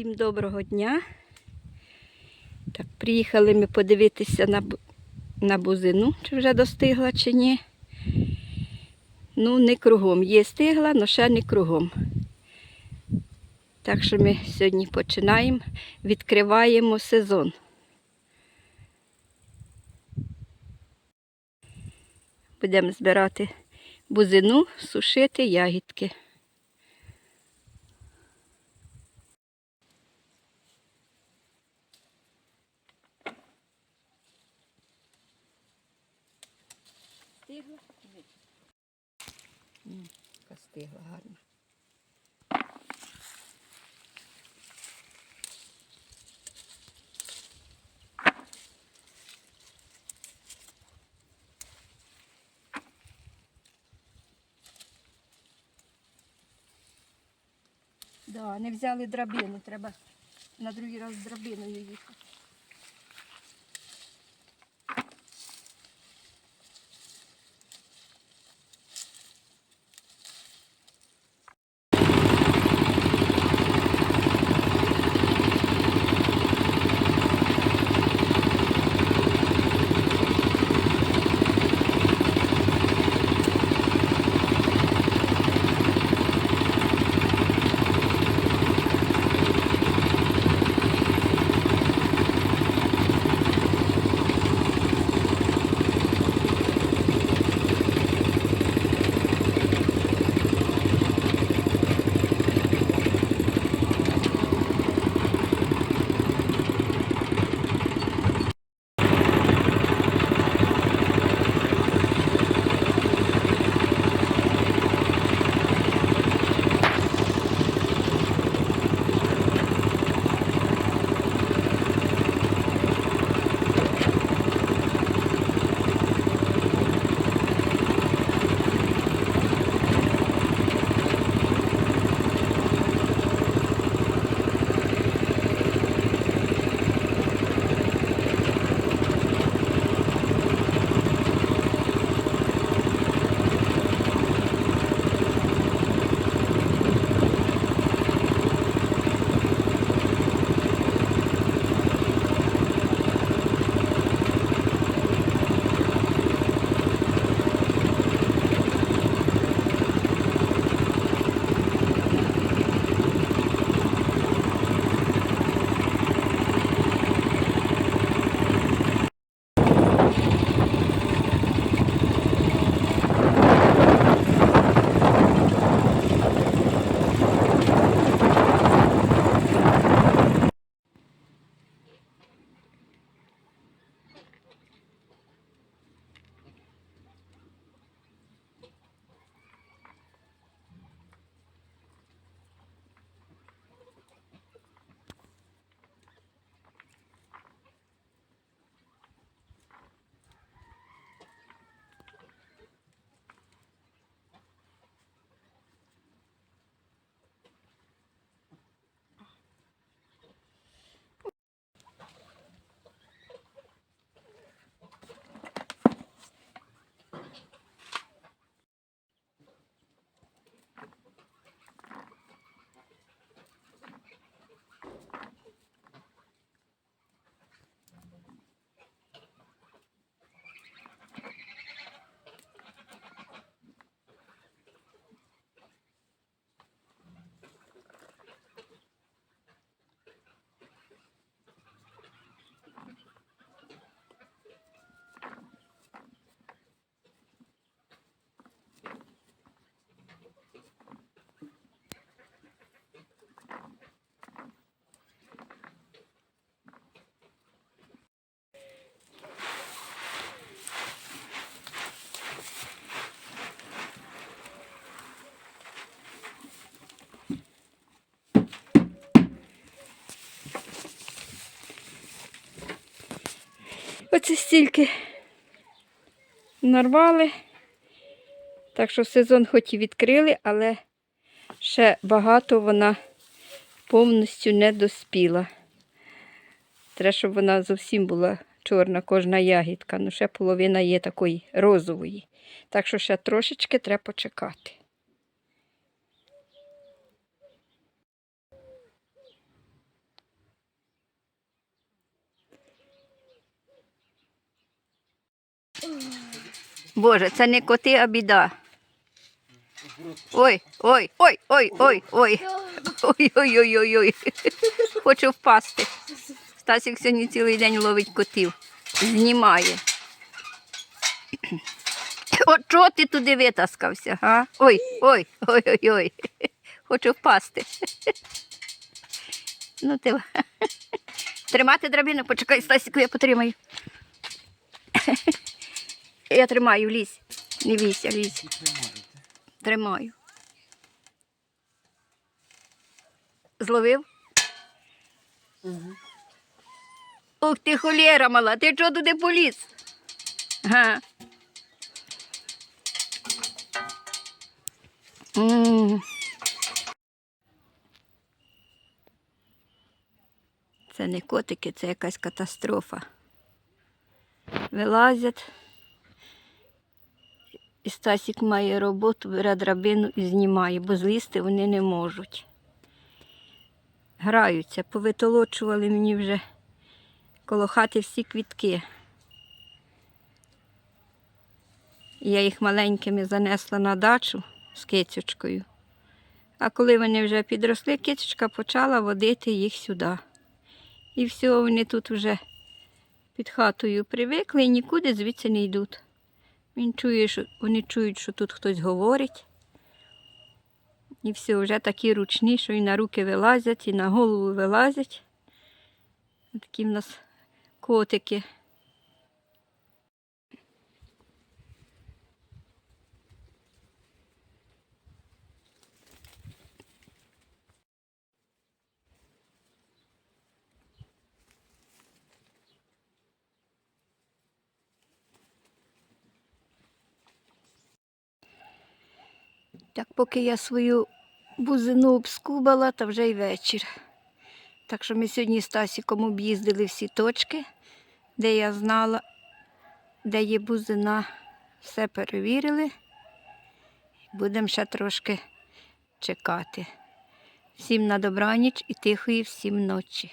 Всім доброго дня. Так, приїхали ми подивитися на, на бузину, чи вже достигла, чи ні. Ну, не кругом. Є стигла, але ще не кругом. Так що ми сьогодні починаємо, відкриваємо сезон. Будемо збирати бузину, сушити ягідки. Стигла? Ні. Яка стигла гарно. Да, не взяли драбину, треба на другий раз з драбиною їхати. Оце стільки нарвали. Так що сезон хоч і відкрили, але ще багато вона повністю не доспіла. Треба, щоб вона зовсім була чорна, кожна ягідка. Ну, ще половина є такої розової. Так що ще трошечки треба почекати. Боже, це не коти, а біда. Ой, ой, ой, ой, ой, ой. Ой, ой, ой, ой, ой. Хочу впасти. Стасик сьогодні цілий день ловить котів. Знімає. От чого ти туди витаскався, га? Ой, ой, ой, ой, ой. Хочу впасти. Ну ти. Тримати драбину, почекай, Стасику, я потримаю. Я тримаю, лізь. Не бійся, лізь. Тримаю. Зловив? Ух ти, холєра мала, ти чого туди поліз? Га. Це не котики, це якась катастрофа. Вилазять. Стасік має роботу, бере драбину і знімає, бо злізти вони не можуть. Граються, повитолочували мені вже коло хати всі квітки. Я їх маленькими занесла на дачу з кицючкою. А коли вони вже підросли, кицючка почала водити їх сюди. І все, вони тут вже під хатою привикли і нікуди звідси не йдуть. Він чує, що вони чують, що тут хтось говорить. І все, вже такі ручні, що і на руки вилазять, і на голову вилазять. Такі в нас котики. Так, поки я свою бузину обскубала, то вже й вечір. Так що ми сьогодні з Тасіком об'їздили всі точки, де я знала, де є бузина. Все перевірили. Будемо ще трошки чекати. Всім на добраніч і тихої всім ночі.